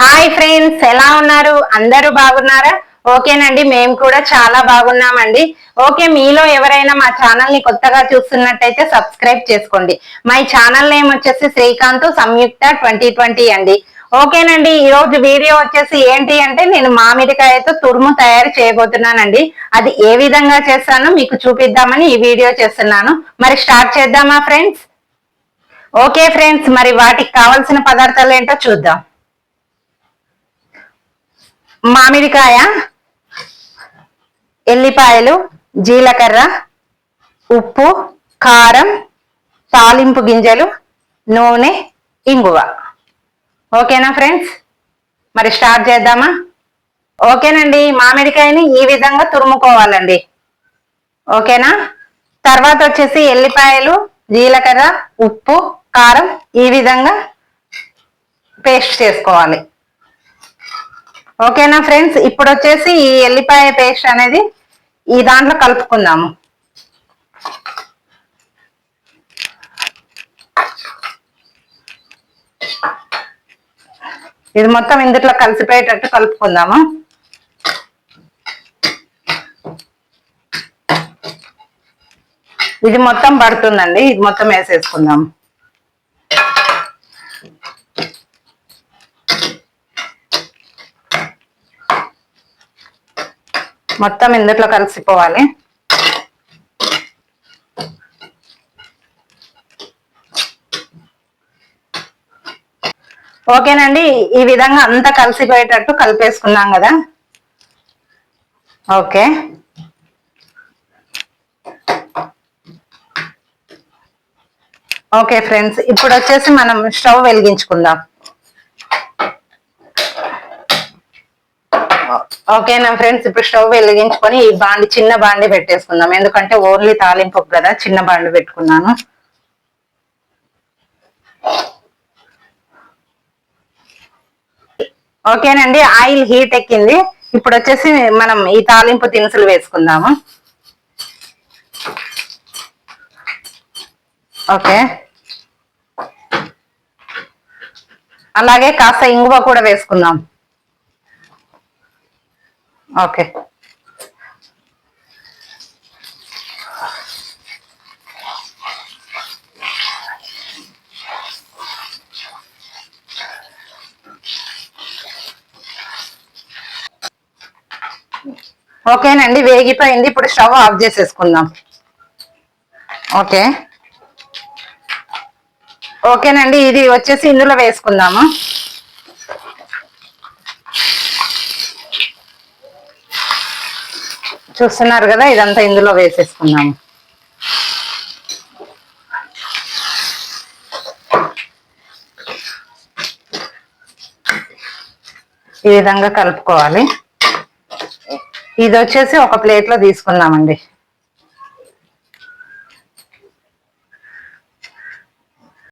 Hi friends ఎలా ఉన్నారు? అందరూ బాగున్నారా? ఓకేనండి మేము కూడా చాలా బాగున్నామండి. ఓకే మీలో ఎవరైనా మా ఛానల్ని కొత్తగా చూస్తున్నట్టయితే సబ్స్క్రైబ్ చేసుకోండి. మై ఛానల్ నేమ్ వచ్చేసి శ్రీకాంత్ సంయుక్త ట్వంటీ ట్వంటీ అండి. ఓకేనండి ఈ రోజు వీడియో వచ్చేసి ఏంటి అంటే నేను మామిడికాయతో తురుము తయారు చేయబోతున్నానండి. అది ఏ విధంగా చేస్తానో మీకు చూపిద్దామని ఈ వీడియో చేస్తున్నాను. మరి స్టార్ట్ చేద్దామా ఫ్రెండ్స్ ఓకే ఫ్రెండ్స్ మరి వాటికి కావాల్సిన పదార్థాలు ఏంటో చూద్దాం. మామిడికాయ ఎల్లిపాయలు జీలకర్ర ఉప్పు కారం తాలింపు గింజలు నూనె ఇంగువ. ఓకేనా ఫ్రెండ్స్? మరి స్టార్ట్ చేద్దామా? ఓకేనండి మామిడికాయని ఈ విధంగా తురుముకోవాలండి. ఓకేనా? తర్వాత వచ్చేసి ఎల్లిపాయలు జీలకర్ర ఉప్పు కారం ఈ విధంగా పేస్ట్ చేసుకోవాలి. ఓకేనా ఫ్రెండ్స్? ఇప్పుడు వచ్చేసి ఈ ఎల్లిపాయ పేస్ట్ అనేది ఈ దాంట్లో కలుపుకుందాము. ఇది మొత్తం ఇందుట్లో కలిసిపోయేటట్టు కలుపుకుందాము. ఇది మొత్తం పడుతుందండి. ఇది మొత్తం వేసేసుకుందాం మొత్తం ఇందులో కలిసిపోవాలి. ఓకేనండి ఈ విధంగా అంతా కలిసిపోయేటట్టు కలిపేసుకున్నాం కదా. ఓకే. ఓకే ఫ్రెండ్స్ ఇప్పుడు వచ్చేసి మనం స్టవ్ వెలిగించుకుందాం. ఓకేనా ఫ్రెండ్స్ ఇప్పుడు స్టవ్ వెలిగించుకొని ఈ బాండి చిన్న బాండి పెట్టేసుకుందాం. ఎందుకంటే ఓన్లీ తాలింపు కదా చిన్న బాండి పెట్టుకున్నాను. ఓకేనండి ఆయిల్ హీట్ ఎక్కింది. ఇప్పుడు వచ్చేసి మనం ఈ తాలింపు దినుసులు వేసుకుందాము. ఓకే. అలాగే కాస్త ఇంగువ కూడా వేసుకుందాం. ఓకే. ఓకేనండి వేగిపోయింది. ఇప్పుడు స్టవ్ ఆఫ్ చేసేసుకుందాం. ఓకే. ఓకేనండి ఇది వచ్చేసి ఇందులో వేసుకుందాము? చూస్తున్నారు కదా ఇదంతా ఇందులో వేసేసుకున్నాము. ఈ విధంగా కలుపుకోవాలి. ఇది వచ్చేసి ఒక ప్లేట్లో తీసుకున్నామండి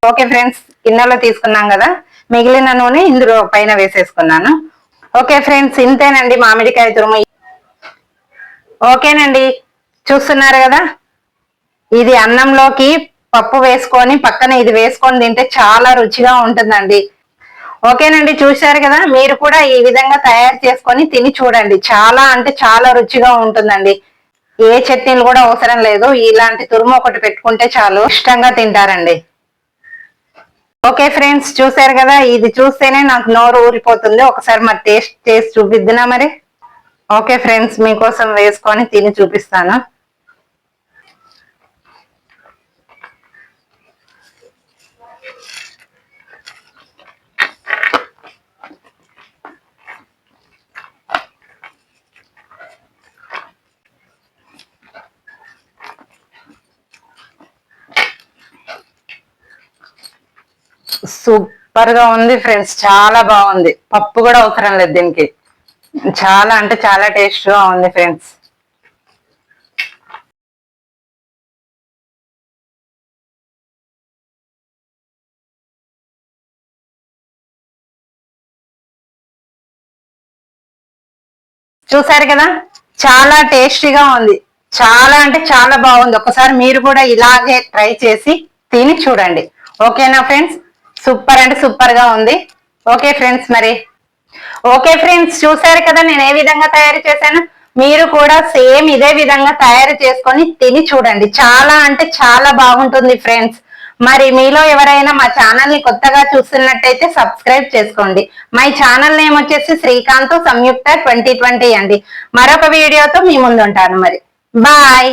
ఓకే ఫ్రెండ్స్ గిన్నెలో తీసుకున్నాం కదా మిగిలిన నూనె ఇందులో పైన వేసేసుకున్నాను. ఓకే ఫ్రెండ్స్ ఇంతేనండి మామిడికాయ తురుము. ఓకేనండి. చూస్తున్నారు కదా? ఇది అన్నంలోకి పప్పు వేసుకొని పక్కన ఇది వేసుకొని తింటే చాలా రుచిగా ఉంటుందండి. ఓకేనండి చూశారు కదా? మీరు కూడా ఈ విధంగా తయారు చేసుకొని తిని చూడండి. చాలా అంటే చాలా రుచిగా ఉంటుందండి. ఏ చట్నీలు కూడా అవసరం లేదు. ఇలాంటి తురుము ఒకటి పెట్టుకుంటే చాలు. ఇష్టంగా తింటారండి. ఓకే ఫ్రెండ్స్ చూసారు కదా? ఇది చూస్తేనే నాకు నోరు ఊరిపోతుంది. ఒకసారి మరి టేస్ట్ చేసి చూపిద్దునా మరి? ఓకే ఫ్రెండ్స్ మీకోసం వేసుకొని తిని చూపిస్తాను. సూపర్గా ఉంది ఫ్రెండ్స్ చాలా బాగుంది. పప్పు కూడా అవసరం లేదు దీనికి. చాలా అంటే చాలా టేస్ట్గా ఉంది ఫ్రెండ్స్. చూసారు కదా? చాలా టేస్టీగా ఉంది. చాలా అంటే చాలా బాగుంది. ఒకసారి మీరు కూడా ఇలాగే ట్రై చేసి తిని చూడండి. ఓకేనా ఫ్రెండ్స్? సూపర్ అంటే సూపర్గా ఉంది. ఓకే ఫ్రెండ్స్ మరి. ఓకే ఫ్రెండ్స్ చూసారు కదా నేను ఏ విధంగా తయారు చేశాను? మీరు కూడా సేమ్ ఇదే విధంగా తయారు చేసుకొని తిని చూడండి. చాలా అంటే చాలా బాగుంటుంది ఫ్రెండ్స్. మరి మీలో ఎవరైనా మా ఛానల్ని కొత్తగా చూస్తున్నట్టయితే సబ్స్క్రైబ్ చేసుకోండి. మై ఛానల్ నేమ్ వచ్చేసి శ్రీకాంత్ సంయుక్త ట్వంటీ ట్వంటీ అండి. మరొక వీడియోతో మీ ముందుంటాను మరి. బాయ్!